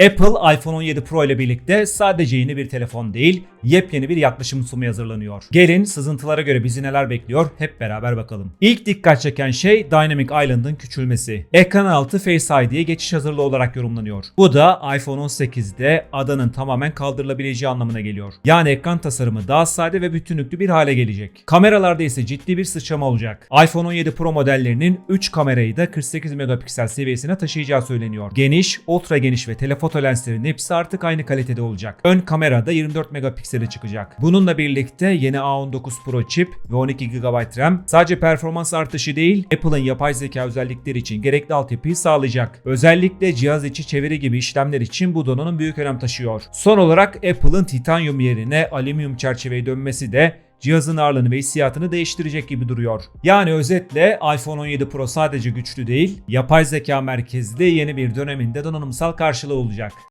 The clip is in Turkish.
Apple iPhone 17 Pro ile birlikte sadece yeni bir telefon değil, yepyeni bir yaklaşım sunmaya hazırlanıyor. Gelin sızıntılara göre bizi neler bekliyor hep beraber bakalım. İlk dikkat çeken şey Dynamic Island'ın küçülmesi. Ekran altı Face ID'ye geçiş hazırlığı olarak yorumlanıyor. Bu da iPhone 18'de adanın tamamen kaldırılabileceği anlamına geliyor. Yani ekran tasarımı daha sade ve bütünlüklü bir hale gelecek. Kameralarda ise ciddi bir sıçrama olacak. iPhone 17 Pro modellerinin 3 kamerayı da 48 megapiksel seviyesine taşıyacağı söyleniyor. Geniş, ultra geniş ve telefoto lenslerin hepsi artık aynı kalitede olacak. Ön kamerada 24 megapiksele çıkacak. Bununla birlikte yeni A19 Pro çip ve 12 GB RAM sadece performans artışı değil, Apple'ın yapay zeka özellikleri için gerekli altyapıyı sağlayacak. Özellikle cihaz içi çeviri gibi işlemler için bu donanım büyük önem taşıyor. Son olarak Apple'ın titanyum yerine alüminyum çerçeveye dönmesi de cihazın ağırlığını ve hissiyatını değiştirecek gibi duruyor. Yani özetle iPhone 17 Pro sadece güçlü değil, yapay zeka merkezli yeni bir döneminde donanımsal karşılığı olacak.